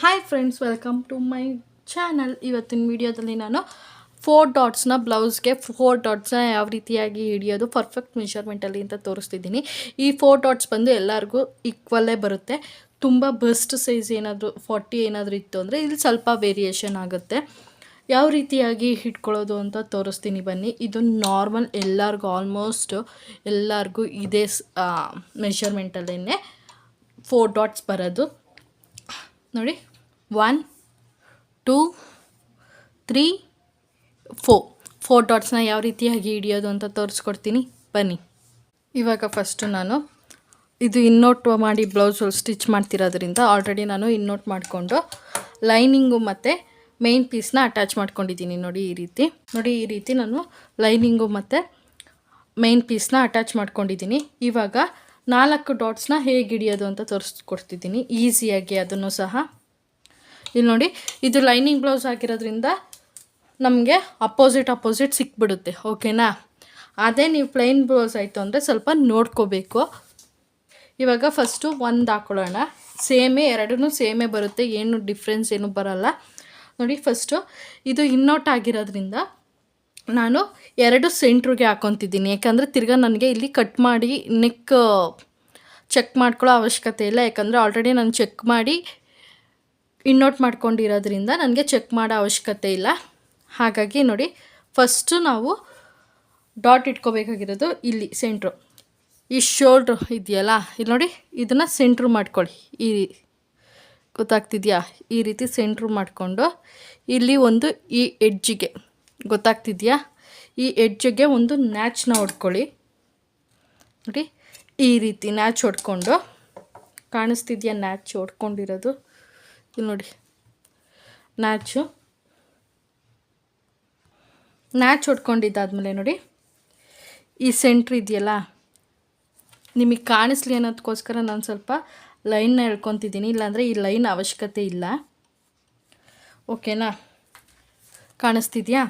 Hi friends welcome to my channel ಇವತ್ತಿನ ವಿಡಿಯೋದಲ್ಲಿ ನಾನು ಫೋರ್ ಡಾಟ್ಸ್ನ ಬ್ಲೌಸ್ಗೆ ಫೋರ್ ಡಾಟ್ಸ್ನ ಯಾವ ರೀತಿಯಾಗಿ ಹಿಡಿಯೋದು ಪರ್ಫೆಕ್ಟ್ ಮೆಷರ್ಮೆಂಟಲ್ಲಿ ಅಂತ ತೋರಿಸ್ತಿದ್ದೀನಿ. ಈ ಫೋರ್ ಡಾಟ್ಸ್ ಬಂದು ಎಲ್ಲರಿಗೂ ಈಕ್ವಲ್ಲೇ ಬರುತ್ತೆ. ತುಂಬ ಬೆಸ್ಟ್ ಸೈಜ್ ಏನಾದರೂ ಫಾರ್ಟಿ ಏನಾದರೂ ಇತ್ತು ಅಂದರೆ ಇಲ್ಲಿ ಸ್ವಲ್ಪ ವೇರಿಯೇಷನ್ ಆಗುತ್ತೆ. ಯಾವ ರೀತಿಯಾಗಿ ಹಿಡ್ಕೊಳ್ಳೋದು ಅಂತ ತೋರಿಸ್ತೀನಿ ಬನ್ನಿ. ಇದು ನಾರ್ಮಲ್ ಎಲ್ಲರಿಗೂ ಆಲ್ಮೋಸ್ಟ್ ಎಲ್ಲರಿಗೂ ಇದೇ ಮೆಷರ್ಮೆಂಟಲ್ಲೇ ಫೋರ್ ಡಾಟ್ಸ್ ಬರೋದು. ನೋಡಿ. ಒನ್ ಟೂ ತ್ರೀ ಫೋ ಫೋರ್ ಡಾಟ್ಸ್ನ ಯಾವ ರೀತಿಯಾಗಿ ಹಿಡಿಯೋದು ಅಂತ ತೋರಿಸ್ಕೊಡ್ತೀನಿ. ಬನ್ನಿ. ಇವಾಗ ಫಸ್ಟು ನಾನು ಇದು ಇನ್ನೋಟ್ ಮಾಡಿ ಬ್ಲೌಸ್ ಸ್ಟಿಚ್ ಮಾಡ್ತಿರೋದ್ರಿಂದ ಆಲ್ರೆಡಿ ನಾನು ಇನ್ನೋಟ್ ಮಾಡಿಕೊಂಡು ಲೈನಿಂಗು ಮತ್ತು ಮೇನ್ ಪೀಸ್ನ ಅಟ್ಯಾಚ್ ಮಾಡ್ಕೊಂಡಿದ್ದೀನಿ ನೋಡಿ ಈ ರೀತಿ. ನೋಡಿ ಈ ರೀತಿ ನಾನು ಲೈನಿಂಗು ಮತ್ತು ಮೇನ್ ಪೀಸ್ನ ಅಟ್ಯಾಚ್ ಮಾಡ್ಕೊಂಡಿದ್ದೀನಿ. ಇವಾಗ ನಾಲ್ಕು ಡಾಟ್ಸ್ನ ಹೇಗೆ ಹಿಡಿಯೋದು ಅಂತ ತೋರಿಸ್ಕೊಡ್ತಿದ್ದೀನಿ. ಈಸಿಯಾಗಿ ಅದನ್ನು ಸಹ. ಇಲ್ಲಿ ನೋಡಿ, ಇದು ಲೈನಿಂಗ್ ಬ್ಲೌಸ್ ಆಗಿರೋದ್ರಿಂದ ನಮಗೆ ಅಪೋಸಿಟ್ ಅಪೋಸಿಟ್ ಸಿಕ್ಬಿಡುತ್ತೆ. ಓಕೆನಾ ಅದೇ ನೀವು ಪ್ಲೈನ್ ಬ್ಲೌಸ್ ಆಯಿತು ಅಂದರೆ ಸ್ವಲ್ಪ ನೋಡ್ಕೋಬೇಕು. ಇವಾಗ ಫಸ್ಟು ಒಂದು ಹಾಕೊಳ್ಳೋಣ. ಸೇಮೇ ಎರಡೂ ಸೇಮೇ ಬರುತ್ತೆ. ಏನು ಡಿಫ್ರೆನ್ಸ್ ಏನು ಬರಲ್ಲ. ನೋಡಿ ಫಸ್ಟು ಇದು ಇನ್ನೋಟ್ ಆಗಿರೋದ್ರಿಂದ ನಾನು ಎರಡು ಸೆಂಟ್ರಿಗೆ ಹಾಕೊತಿದ್ದೀನಿ. ಯಾಕಂದರೆ ತಿರ್ಗಾ ನನಗೆ ಇಲ್ಲಿ ಕಟ್ ಮಾಡಿ ನೆಕ್ ಚೆಕ್ ಮಾಡ್ಕೊಳ್ಳೋ ಅವಶ್ಯಕತೆ ಇಲ್ಲ. ಯಾಕಂದರೆ ಆಲ್ರೆಡಿ ನಾನು ಚೆಕ್ ಮಾಡಿ ಇನ್ನೋಟ್ ಮಾಡ್ಕೊಂಡಿರೋದ್ರಿಂದ ನನಗೆ ಚೆಕ್ ಮಾಡೋ ಅವಶ್ಯಕತೆ ಇಲ್ಲ. ಹಾಗಾಗಿ ನೋಡಿ ಫಸ್ಟು ನಾವು ಡಾಟ್ ಇಟ್ಕೋಬೇಕಾಗಿರೋದು ಇಲ್ಲಿ ಸೆಂಟ್ರು ಈ ಶೋಲ್ಡ್ರು ಇದೆಯಲ್ಲ, ಇಲ್ಲಿ ನೋಡಿ, ಇದನ್ನು ಸೆಂಟ್ರು ಮಾಡ್ಕೊಳ್ಳಿ. ಈ ಗೊತ್ತಾಗ್ತಿದೆಯಾ? ಈ ರೀತಿ ಸೆಂಟ್ರು ಮಾಡಿಕೊಂಡು ಇಲ್ಲಿ ಒಂದು ಈ ಎಡ್ಜಿಗೆ ಗೊತ್ತಾಗ್ತಿದೆಯಾ? ಈ ಎಡ್ಜಿಗೆ ಒಂದು ನ್ಯಾಚ್ನ ಹೊಡ್ಕೊಳ್ಳಿ. ನೋಡಿ, ಈ ರೀತಿ ನ್ಯಾಚ್ ಹೊಡ್ಕೊಂಡು, ಕಾಣಿಸ್ತಿದೆಯಾ ನ್ಯಾಚ್ ಹೊಡ್ಕೊಂಡಿರೋದು? ಇಲ್ಲಿ ನೋಡಿ ನ್ಯಾಚು ನ್ಯಾಚ್ ಹೊಡ್ಕೊಂಡಿದ್ದಾದಮೇಲೆ ನೋಡಿ, ಈ ಸೆಂಟ್ರ್ ಇದೆಯಲ್ಲ, ನಿಮಗೆ ಕಾಣಿಸ್ಲಿ ಅನ್ನೋದಕ್ಕೋಸ್ಕರ ನಾನು ಸ್ವಲ್ಪ ಲೈನ್ನ ಹೇಳ್ಕೊತಿದ್ದೀನಿ ಇಲ್ಲಾಂದರೆ ಈ ಲೈನ್ ಅವಶ್ಯಕತೆ ಇಲ್ಲ. ಓಕೆನಾ ಕಾಣಿಸ್ತಿದೆಯಾ?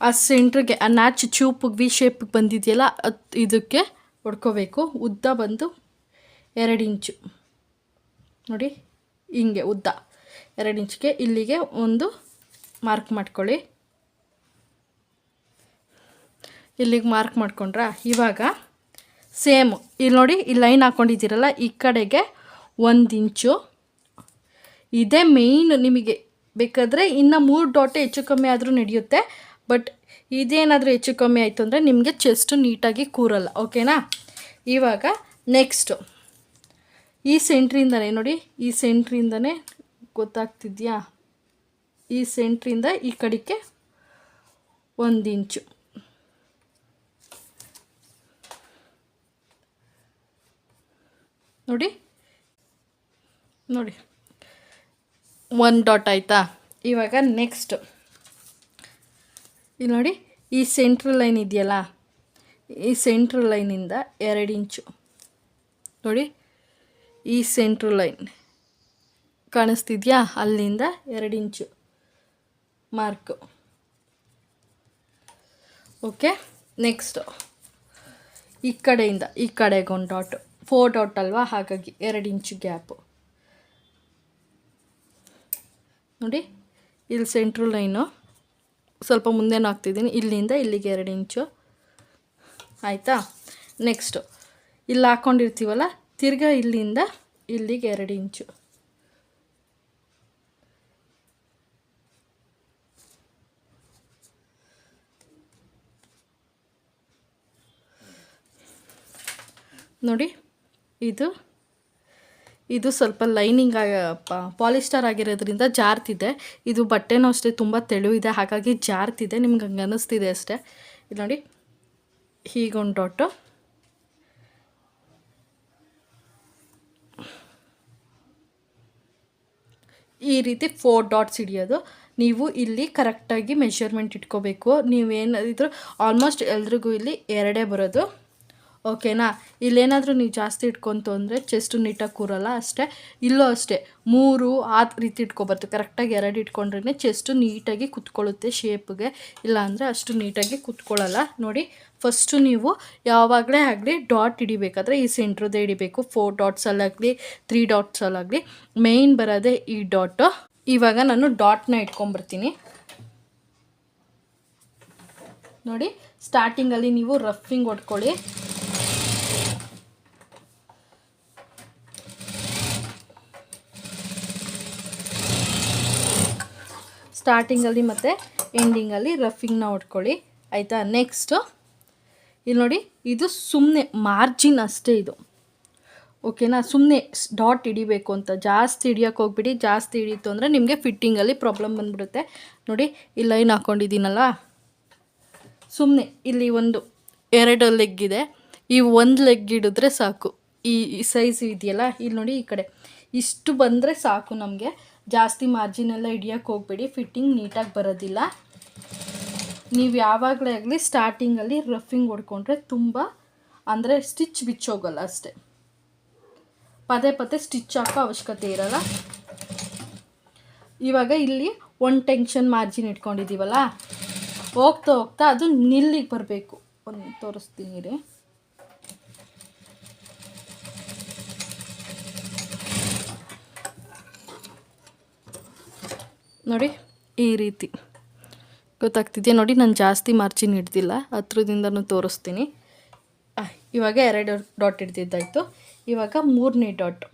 ಆ ಸೆಂಟ್ರಿಗೆ, ಆ ನ್ಯಾಚ್ ಚೂಪಿಗೆ, ವಿ ಶೇಪಿಗೆ ಬಂದಿದೆಯಲ್ಲ, ಅದು ಇದಕ್ಕೆ ಹೊಡ್ಕೋಬೇಕು. ಉದ್ದ ಬಂದು ಎರಡು ಇಂಚು. ನೋಡಿ, ಹಿಂಗೆ ಉದ್ದ. ಎರಡು ಇಂಚಿಗೆ ಇಲ್ಲಿಗೆ ಒಂದು ಮಾರ್ಕ್ ಮಾಡ್ಕೊಳ್ಳಿ. ಇಲ್ಲಿಗೆ ಮಾರ್ಕ್ ಮಾಡ್ಕೊಂಡ್ರಾ? ಇವಾಗ ಸೇಮ್. ಇಲ್ಲಿ ನೋಡಿ, ಈ ಲೈನ್ ಹಾಕ್ಕೊಂಡಿದ್ದೀರಲ್ಲ ಈ ಕಡೆಗೆ ಒಂದು ಇಂಚು. ಇದೇ ಮೇಯ್ನ್ ನಿಮಗೆ ಬೇಕಾದರೆ ಇನ್ನು ಮೂರು ಡಾಟೆ ಹೆಚ್ಚು ಕಮ್ಮಿ ಆದರೂ ನಡೆಯುತ್ತೆ. ಬಟ್ ಇದೇನಾದರೂ ಹೆಚ್ಚು ಕಮ್ಮಿ ಆಯಿತು ಅಂದರೆ ನಿಮಗೆ ಚೆಸ್ಟು ನೀಟಾಗಿ ಕೂರಲ್ಲ ಓಕೆನಾ ಇವಾಗ ನೆಕ್ಸ್ಟು ಈ ಸೆಂಟ್ರಿಂದನೇ ನೋಡಿ, ಈ ಸೆಂಟ್ರಿಂದನೇ ಗೊತ್ತಾಗ್ತಿದೆಯಾ? ಈ ಸೆಂಟ್ರಿಂದ ಈ ಕಡೆಗೆ ಒಂದು ಇಂಚು ನೋಡಿ ನೋಡಿ. ಒಂದು ಡಾಟ್ ಆಯಿತಾ? ಇವಾಗ ನೆಕ್ಸ್ಟ್ ಇಲ್ಲಿ ನೋಡಿ, ಈ ಸೆಂಟ್ರಲ್ ಲೈನ್ ಇದೆಯಲ್ಲ? ಈ ಸೆಂಟ್ರಲ್ ಲೈನಿಂದ ಎರಡು ಇಂಚು. ನೋಡಿ, ಈ ಸೆಂಟ್ರಲ್ ಲೈನ್ ಕಾಣಿಸ್ತಿದೆಯಾ? ಅಲ್ಲಿಂದ ಎರಡು ಇಂಚು ಮಾರ್ಕು ಓಕೆ ನೆಕ್ಸ್ಟು ಈ ಕಡೆಯಿಂದ, ಈ ಕಡೆಗೆ ಒಂದು ಡಾಟು ಫೋರ್ ಡಾಟ್ ಅಲ್ವಾ? ಹಾಗಾಗಿ ಎರಡು ಇಂಚು ಗ್ಯಾಪು ನೋಡಿ, ಇಲ್ಲಿ ಸೆಂಟ್ರಲ್ ಲೈನು ಸ್ವಲ್ಪ ಮುಂದೆನೂ ಹಾಕ್ತಿದ್ದೀನಿ. ಇಲ್ಲಿಂದ ಇಲ್ಲಿಗೆ ಎರಡು ಇಂಚು. ಆಯಿತಾ? ನೆಕ್ಸ್ಟು ಇಲ್ಲಿ ಹಾಕ್ಕೊಂಡಿರ್ತೀವಲ್ಲ ತಿರ್ಗಾ ಇಲ್ಲಿಂದ ಇಲ್ಲಿಗೆ ಎರಡು ಇಂಚು. ನೋಡಿ, ಇದು ಇದು ಸ್ವಲ್ಪ ಲೈನಿಂಗ್ ಪಾಲಿಸ್ಟರ್ ಆಗಿರೋದ್ರಿಂದ ಜಾರ್ತಿದೆ. ಇದು ಬಟ್ಟೆನೂ ಅಷ್ಟೇ ತುಂಬ ತೆಳುವಿದೆ, ಹಾಗಾಗಿ ಜಾರ್ತಿದೆ, ನಿಮ್ಗೆ ಹಂಗೆ ಅನ್ನಿಸ್ತಿದೆ ಅಷ್ಟೇ. ಇದು ನೋಡಿ, ಹೀಗೊಂದು ಡಾಟು. ಈ ರೀತಿ ಫೋರ್ ಡಾಟ್ಸ್ ಹಿಡಿಯೋದು. ನೀವು ಇಲ್ಲಿ ಕರೆಕ್ಟಾಗಿ ಮೆಷರ್ಮೆಂಟ್ ಇಟ್ಕೋಬೇಕು. ನೀವೇನಾದಿದ್ರು ಆಲ್ಮೋಸ್ಟ್ ಎಲ್ರಿಗೂ ಇಲ್ಲಿ ಎರಡೇ ಬರೋದು. ಓಕೆನಾ? ಇಲ್ಲೇನಾದರೂ ನೀವು ಜಾಸ್ತಿ ಇಟ್ಕೊತು ಅಂದರೆ ಚೆಸ್ಟು ನೀಟಾಗಿ ಕೂರಲ್ಲ ಅಷ್ಟೇ. ಇಲ್ಲೂ ಅಷ್ಟೇ, ಮೂರು ಆ ರೀತಿ ಇಟ್ಕೊಬಾರ್ದು. ಕರೆಕ್ಟಾಗಿ ಎರಡು ಇಟ್ಕೊಂಡ್ರೆ ಚೆಸ್ಟು ನೀಟಾಗಿ ಕುತ್ಕೊಳ್ಳುತ್ತೆ ಶೇಪ್ಗೆ ಇಲ್ಲಾಂದರೆ ಅಷ್ಟು ನೀಟಾಗಿ ಕುತ್ಕೊಳ್ಳಲ್ಲ. ನೋಡಿ ಫಸ್ಟು ನೀವು ಯಾವಾಗಲೇ ಆಗಲಿ ಡಾಟ್ ಹಿಡಿಬೇಕಾದ್ರೆ ಈ ಸೆಂಟ್ರದೇ ಹಿಡಿಬೇಕು. ಫೋರ್ ಡಾಟ್ಸಲ್ಲಾಗಲಿ ತ್ರೀ ಡಾಟ್ಸಲ್ಲಾಗಲಿ ಮೇಯ್ನ್ ಬರೋದೇ ಈ ಡಾಟು ಇವಾಗ ನಾನು ಡಾಟ್ನ ಇಟ್ಕೊಂಬರ್ತೀನಿ ನೋಡಿ ಸ್ಟಾರ್ಟಿಂಗಲ್ಲಿ ನೀವು ರಫಿಂಗ್ ಹೊಡ್ಕೊಳ್ಳಿ ಸ್ಟಾರ್ಟಿಂಗಲ್ಲಿ ಮತ್ತು ಎಂಡಿಂಗಲ್ಲಿ ರಫಿಂಗ್ನ ಹೊಡ್ಕೊಳ್ಳಿ ಆಯಿತಾ? ನೆಕ್ಸ್ಟು ಇಲ್ಲಿ ನೋಡಿ, ಇದು ಸುಮ್ಮನೆ ಮಾರ್ಜಿನ್ ಅಷ್ಟೇ ಇದು. ಓಕೆನಾ ಸುಮ್ಮನೆ ಡಾಟ್ ಹಿಡಿಬೇಕು ಅಂತ. ಜಾಸ್ತಿ ಹಿಡಿಯೋಕೆ ಹೋಗ್ಬಿಡಿ. ಜಾಸ್ತಿ ಹಿಡಿಯಿತು ಅಂದರೆ ನಿಮಗೆ ಫಿಟ್ಟಿಂಗಲ್ಲಿ ಪ್ರಾಬ್ಲಮ್ ಬಂದ್ಬಿಡುತ್ತೆ. ನೋಡಿ, ಈ ಲೈನ್ ಹಾಕ್ಕೊಂಡಿದ್ದೀನಲ್ಲ ಸುಮ್ಮನೆ ಇಲ್ಲಿ ಒಂದು ಎರಡು ಲೆಗ್ ಇದೆ. ಈ ಒಂದು ಲೆಗ್ ಹಿಡಿದ್ರೆ ಸಾಕು. ಈ ಸೈಜ್ ಇದೆಯಲ್ಲ? ಇಲ್ಲಿ ನೋಡಿ ಈ ಕಡೆ. ಇಷ್ಟು ಬಂದರೆ ಸಾಕು ನಮಗೆ. ಜಾಸ್ತಿ ಮಾರ್ಜಿನ್ ಎಲ್ಲ ಹಿಡಿಯೋಕ್ಕೆ ಹೋಗ್ಬೇಡಿ. ಫಿಟ್ಟಿಂಗ್ ನೀಟಾಗಿ ಬರೋದಿಲ್ಲ. ನೀವು ಯಾವಾಗಲೇ ಆಗಲಿ ಸ್ಟಾರ್ಟಿಂಗಲ್ಲಿ ರಫಿಂಗ್ ಹೊಡ್ಕೊಂಡ್ರೆ ತುಂಬ ಅಂದರೆ ಸ್ಟಿಚ್ ಬಿಚ್ಚೋಗಲ್ಲ ಅಷ್ಟೇ. ಪದೇ ಪದೇ ಸ್ಟಿಚ್ ಹಾಕೋ ಅವಶ್ಯಕತೆ ಇರಲ್ಲ. ಇವಾಗ ಇಲ್ಲಿ ಒನ್ ಟೆನ್ಷನ್ ಮಾರ್ಜಿನ್ ಇಟ್ಕೊಂಡಿದ್ದೀವಲ್ಲ ಹೋಗ್ತಾ ಹೋಗ್ತಾ ಅದು ನಿಲ್ಲಿಗೆ ಬರಬೇಕು. ಒಂದು ತೋರಿಸ್ತೀನಿ ರೀ. ನೋಡಿ, ಈ ರೀತಿ. ಗೊತ್ತಾಗ್ತಿದೆಯಾ? ನೋಡಿ, ನಾನು ಜಾಸ್ತಿ ಮಾರ್ಜಿನ್ ಹಿಡ್ದಿಲ್ಲ. ಹತ್ರದಿಂದನೂ ತೋರಿಸ್ತೀನಿ. ಇವಾಗ ಎರಡು ಡಾಟ್ ಹಿಡ್ದಿದ್ದಾಯಿತು. ಇವಾಗ ಮೂರನೇ ಡಾಟ್.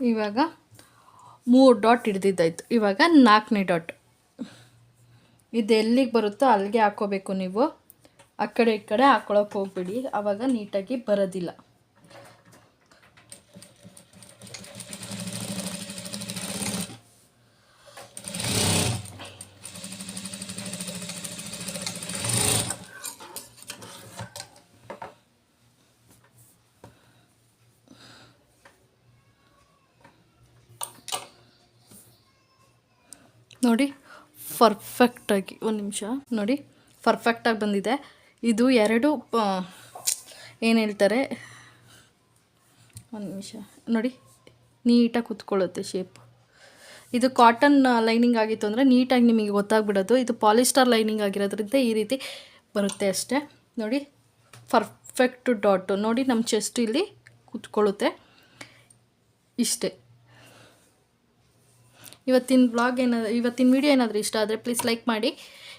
ಇವಾಗ ಮೂರು ಡಾಟ್ ಹಿಡ್ದಿದ್ದಾಯಿತು. ಇವಾಗ ನಾಲ್ಕನೇ ಡಾಟ್. ಇದು ಎಲ್ಲಿಗೆ ಬರುತ್ತೋ ಅಲ್ಲಿಗೆ ಹಾಕೋಬೇಕು ನೀವು. ಆ ಕಡೆ, ಈ ಕಡೆ ಹಾಕೊಳಕ್ಕೆ ಹೋಗ್ಬಿಡಿ. ಆವಾಗ ನೀಟಾಗಿ ಬರೋದಿಲ್ಲ. ನೋಡಿ ಪರ್ಫೆಕ್ಟಾಗಿ ಒಂದು ನಿಮಿಷ. ನೋಡಿ ಪರ್ಫೆಕ್ಟಾಗಿ ಬಂದಿದೆ. ಇದು ಎರಡು ಏನು ಹೇಳ್ತಾರೆ? ಒಂದು ನಿಮಿಷ. ನೋಡಿ, ನೀಟಾಗಿ ಕುತ್ಕೊಳ್ಳುತ್ತೆ ಶೇಪ್ ಇದು ಕಾಟನ್ ಲೈನಿಂಗ್ ಆಗಿತ್ತು ಅಂದರೆ ನೀಟಾಗಿ ನಿಮಗೆ ಗೊತ್ತಾಗ್ಬಿಡೋದು. ಇದು ಪಾಲಿಸ್ಟರ್ ಲೈನಿಂಗ್ ಆಗಿರೋದ್ರಿಂದ ಈ ರೀತಿ ಬರುತ್ತೆ ಅಷ್ಟೇ. ನೋಡಿ ಪರ್ಫೆಕ್ಟ್ ಡಾಟು ನೋಡಿ ನಮ್ಮ ಚೆಸ್ಟ್ ಇಲ್ಲಿ ಕುತ್ಕೊಳ್ಳುತ್ತೆ. ಇಷ್ಟೇ. ಇವತ್ತಿನ ಬ್ಲಾಗ್ ಏನಾದ್ರು ಇವತ್ತಿನ ವಿಡಿಯೋ ಏನಾದರೂ ಇಷ್ಟ ಆದರೆ ಪ್ಲೀಸ್ ಲೈಕ್ ಮಾಡಿ.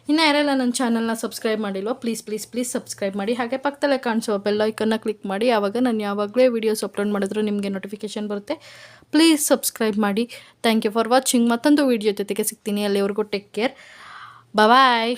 ಇನ್ನು ಯಾರೆಲ್ಲ ನನ್ನ ಚಾನಲ್ನ ಸಬ್ಸ್ಕ್ರೈಬ್ ಮಾಡಿಲ್ವೋ ಪ್ಲೀಸ್ ಪ್ಲೀಸ್ ಪ್ಲೀಸ್ ಸಬ್ಸ್ಕ್ರೈಬ್ ಮಾಡಿ. ಹಾಗೆ ಪಕ್ಕದಲ್ಲೇ ಕಾಣಿಸೋ ಬೆಲ್ ಐಕನ್ನ ಕ್ಲಿಕ್ ಮಾಡಿ. ಆವಾಗ ನಾನು ಯಾವಾಗಲೇ ವೀಡಿಯೋಸ್ ಅಪ್ಲೋಡ್ ಮಾಡಿದ್ರು ನಿಮಗೆ ನೋಟಿಫಿಕೇಷನ್ ಬರುತ್ತೆ. ಪ್ಲೀಸ್ ಸಬ್ಸ್ಕ್ರೈಬ್ ಮಾಡಿ. ಥ್ಯಾಂಕ್ ಯು ಫಾರ್ ವಾಚಿಂಗ್ ಮತ್ತೊಂದು ವೀಡಿಯೋ ಜೊತೆಗೆ ಸಿಗ್ತೀನಿ. ಅಲ್ಲಿವರೆಗೂ ಟೇಕ್ ಕೇರ್ ಬಾಯ್